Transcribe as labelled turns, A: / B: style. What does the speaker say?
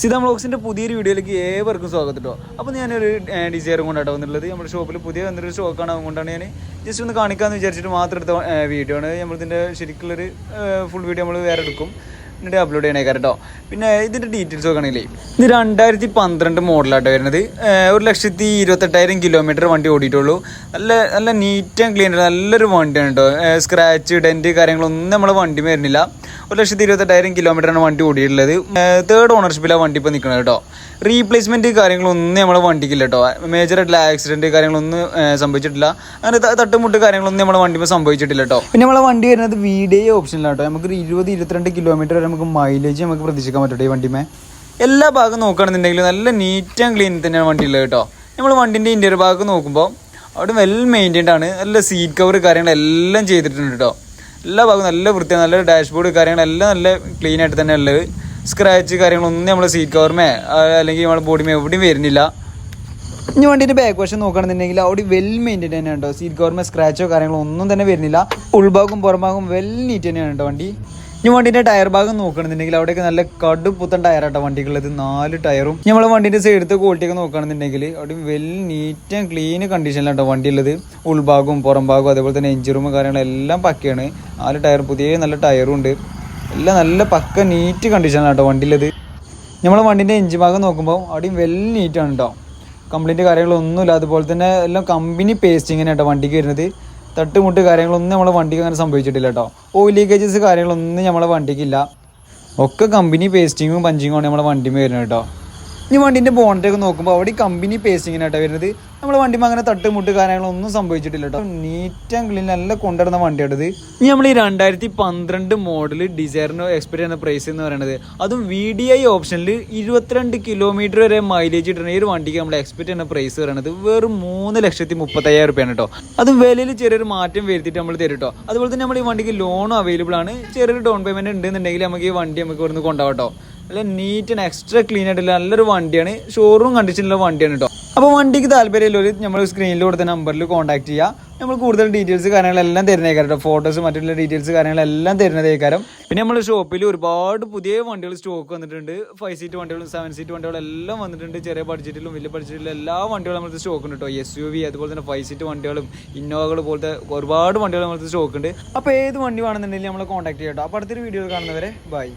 A: സിത ബ്ലോഗ്സിന്റെ പുതിയൊരു വീഡിയോയിലേക്ക് ഏവർക്കും സ്വാഗതം കേട്ടോ അപ്പോൾ ഞാനൊരു ഡിസൈറും കൊണ്ടാട്ടോ വന്നിട്ടുള്ളത്. നമ്മുടെ ഷോപ്പിൽ പുതിയ വന്നൊരു സ്റ്റോക്കാണ് അതുകൊണ്ടാണ് ഞാൻ ജസ്റ്റ് ഒന്ന് കാണിക്കാമെന്ന് വിചാരിച്ചിട്ട് മാത്രം എടുത്ത വീഡിയോ ആണ്. നമ്മളിതിന്റെ ശരിക്കുള്ളൊരു ഫുൾ വീഡിയോ നമ്മൾ വേറെ എടുക്കും. എന്നിട്ട് അപ്ലോഡ് ചെയ്യണേ കേട്ടോ പിന്നെ ഇതിന്റെ ഡീറ്റെയിൽസ് നോക്കുകയാണെങ്കിലേ ഇത് രണ്ടായിരത്തി പന്ത്രണ്ട് മോഡലാട്ടോ വരുന്നത്. ഒരു ലക്ഷത്തി ഇരുപത്തെട്ടായിരം കിലോമീറ്റർ വണ്ടി ഓടിയിട്ടുള്ളൂ. നല്ല നല്ല നീറ്റ് ആൻഡ് ക്ലീൻ നല്ലൊരു വണ്ടിയാണ് കേട്ടോ സ്ക്രാച്ച് ഡെന്റ് കാര്യങ്ങളൊന്നും നമ്മളെ വണ്ടി വരുന്നില്ല ഒരു ലക്ഷത്തി ഇരുപത്തെട്ടായിരം കിലോമീറ്ററാണ് വണ്ടി ഓടിയിട്ടുള്ളത്. തേർഡ് ഓണർഷിപ്പിലാണ് വണ്ടി ഇപ്പോൾ നിൽക്കുന്നത് കേട്ടോ. റീപ്ലേസ്മെന്റ് കാര്യങ്ങളൊന്നും നമ്മളെ വണ്ടിക്കില്ല കേട്ടോ. മേജറായിട്ടുള്ള ആക്സിഡന്റ് കാര്യങ്ങളൊന്നും സംഭവിച്ചിട്ടില്ല. അങ്ങനെ തട്ടുമുട്ട് കാര്യങ്ങളൊന്നും നമ്മളെ വണ്ടി ഇപ്പോൾ സംഭവിച്ചിട്ടില്ല കേട്ടോ. പിന്നെ നമ്മളെ വണ്ടി വരുന്നത് വി ഡി ഓപ്ഷനിലാണ് കേട്ടോ. നമുക്ക് ഇരുപത് ഇരുപത്തിരണ്ട് കിലോമീറ്റർ വരെ നമുക്ക് മൈലേജ് നമുക്ക് പ്രതീക്ഷിക്കാൻ പറ്റട്ടെ ഈ വണ്ടിമേ? എല്ലാ ഭാഗം നോക്കുകയാണെന്നുണ്ടെങ്കിൽ നല്ല നീറ്റ് ആൻഡ് ക്ലീൻ തന്നെയാണ് വണ്ടി ഉള്ളത് കേട്ടോ. നമ്മൾ വണ്ടിന്റെ ഇന്റീരിയർ ഭാഗം നോക്കുമ്പോൾ അവിടെ വെൽ മെയിന്റൈൻഡ് ആണ്. നല്ല സീറ്റ് കവർ കാര്യങ്ങളെല്ലാം ചെയ്തിട്ടുണ്ട് കേട്ടോ. എല്ലാ ഭാഗവും നല്ല വൃത്തിയാണ് നല്ല ഡാഷ്ബോർഡ് കാര്യങ്ങളെല്ലാം നല്ല ക്ലീൻ ആയിട്ട് തന്നെ ഉള്ളത്. സ്ക്രാച്ച് കാര്യങ്ങളൊന്നും നമ്മൾ സീറ്റ് കവർമേ അല്ലെങ്കിൽ നമ്മുടെ ബോഡിമേ എവിടെയും വരുന്നില്ല. ഇനി വണ്ടിയുടെ ബാക്ക് വശം നോക്കുകയാണെന്നുണ്ടെങ്കിൽ അവിടെ വെൽ മെയിന്റൈൻ തന്നെയാണ് കേട്ടോ സീറ്റ് കവർമേ സ്ക്രാച്ചോ കാര്യങ്ങളോ ഒന്നും തന്നെ വരുന്നില്ല. ഉൾഭാഗവും പുറംഭാഗവും വെൽ നീറ്റ് തന്നെയാണ് കേട്ടോ വണ്ടി? ഇനി വണ്ടിന്റെ ടയർ ഭാഗം നോക്കണമെന്നുണ്ടെങ്കിൽ അവിടെയൊക്കെ നല്ല കടുപ്പുത്തൻ പുത്തൻ ടയറാട്ടോ വണ്ടിക്കുള്ളത്. നാല് ടയറും. നമ്മൾ വണ്ടിന്റെ സൈഡത്തെ ക്വാളിറ്റി ഒക്കെ നോക്കുകയാണെന്നുണ്ടെങ്കിൽ അവിടെ വെൽ നീറ്റ് ആൻഡ് ക്ലീൻ കണ്ടീഷനിലാട്ടോ വണ്ടി ഉള്ളത് ഉൾഭാഗവും പുറം ഭാഗവും അതേപോലെ തന്നെ എഞ്ചിൻ റൂമും കാര്യങ്ങളെല്ലാം പക്കയാണ്. നാല് ടയർ പുതിയ നല്ല ടയറും ഉണ്ട്. എല്ലാം നല്ല പക്ക നീറ്റ് കണ്ടീഷനിലാട്ടോ വണ്ടിയുള്ളത് നമ്മളെ വണ്ടിന്റെ എഞ്ചിൻ ഭാഗം നോക്കുമ്പോൾ അവിടെയും വെൽ നീറ്റാണ് കേട്ടോ കംപ്ലീറ്റ് കാര്യങ്ങളൊന്നുമില്ല. അതുപോലെ തന്നെ എല്ലാം കമ്പനി പേസ്റ്റിങ്ങിന് കേട്ടോ വണ്ടിക്ക് വരുന്നത്. തട്ടുമുട്ട് കാര്യങ്ങളൊന്നും നമ്മളെ വണ്ടിക്ക് അങ്ങനെ സംഭവിച്ചിട്ടില്ല കേട്ടോ. ഓയിൽ ലീക്കേജസ് കാര്യങ്ങളൊന്നും നമ്മളെ വണ്ടിക്കില്ല. ഒക്കെ കമ്പനി പേസ്റ്റിങ്ങും പഞ്ചിങ്ങും ആണ് നമ്മളെ വണ്ടിമേ വരുന്നത് കേട്ടോ. ഇനി വണ്ടിന്റെ ബോണ്ടൊക്കെ നോക്കുമ്പോൾ അവിടെ കമ്പനി പേസ്റ്റിങ്ങിനാട്ടോ വരുന്നത്. നമ്മൾ വണ്ടിമ അങ്ങനെ തട്ടുമുട്ട് കാര്യങ്ങളൊന്നും സംഭവിച്ചിട്ടില്ല കേട്ടോ നീറ്റ് ആൻഡ് ക്ലീൻ നല്ല കൊണ്ടുവരുന്ന വണ്ടിയാണിത്. ഇനി നമ്മൾ ഈ രണ്ടായിരത്തി പന്ത്രണ്ട് മോഡൽ ഡിസൈറിന് എക്സ്പെക്ട് ചെയ്യുന്ന പ്രൈസ് എന്ന് പറയുന്നത് അതും വി ഡി ഐ ഓപ്ഷനിൽ ഇരുപത്തിരണ്ട് കിലോമീറ്റർ വരെ മൈലേജ് കിട്ടുന്ന ഈ ഒരു വണ്ടിക്ക് നമ്മൾ എക്സ്പെക്ട് ചെയ്യുന്ന പ്രൈസ് പറയുന്നത് വെറും മൂന്ന് ലക്ഷത്തി മുപ്പത്തയ്യായിരം റുപ്യാണ് കേട്ടോ അതും വിലയിൽ ചെറിയൊരു മാറ്റം വരുത്തിയിട്ട് നമ്മൾ തരും അതുപോലെ തന്നെ നമ്മൾ ഈ വണ്ടിക്ക് ലോണും അവൈലബിൾ ആണ്. ചെറിയൊരു ഡൗൺ പേയ്മെന്റ് ഉണ്ടെന്നുണ്ടെങ്കിൽ നമുക്ക് ഈ വണ്ടി നമുക്ക് ഇവിടുന്ന് കൊണ്ടുപോകാം നല്ല നീറ്റ് ആൻഡ് എക്സ്ട്രാ ക്ലീൻ ആയിട്ടുള്ള നല്ലൊരു വണ്ടിയാണ്. ഷോറൂം കണ്ടീഷനിലുള്ള വണ്ടിയാണ് കേട്ടോ അപ്പോൾ വണ്ടിക്ക് താല്പര്യമുള്ളവർ നമ്മൾ സ്ക്രീനിൽ കൊടുത്ത നമ്പറിൽ കോൺടാക്ട് ചെയ്യുക നമ്മൾ കൂടുതൽ ഡീറ്റെയിൽസ് കാര്യങ്ങളെല്ലാം തരുന്നേക്കാരം കേട്ടോ ഫോട്ടോസ് മറ്റുള്ള ഡീറ്റെയിൽസ് കാര്യങ്ങളെല്ലാം തരുന്നതേക്കാരം. പിന്നെ നമ്മൾ ഷോപ്പിൽ ഒരുപാട് പുതിയ വണ്ടികൾ സ്റ്റോക്ക് വന്നിട്ടുണ്ട്. ഫൈവ് സീറ്റ് വണ്ടികളും സെവൻ സീറ്റ് വണ്ടികളും എല്ലാം വന്നിട്ടുണ്ട്. ചെറിയ ബഡ്ജറ്റിലും വലിയ ബഡ്ജറ്റിലും എല്ലാ വണ്ടികളും നമ്മൾ സ്റ്റോക്ക് ഉണ്ട് കേട്ടോ എസ് യു വി അതുപോലെ തന്നെ ഫൈവ് സീറ്റ് വണ്ടികളും ഇന്നോവകൾ പോലത്തെ ഒരുപാട് വണ്ടികൾ നമ്മൾ സ്റ്റോക്ക് ഉണ്ട്. അപ്പോൾ ഏത് വണ്ടി വേണമെന്നുണ്ടെങ്കിൽ നമ്മൾ കോൺടാക്ട് ചെയ്യാം കേട്ടോ അപ്പോൾ അടുത്തൊരു വീഡിയോ കാണുന്നവരെ ബൈ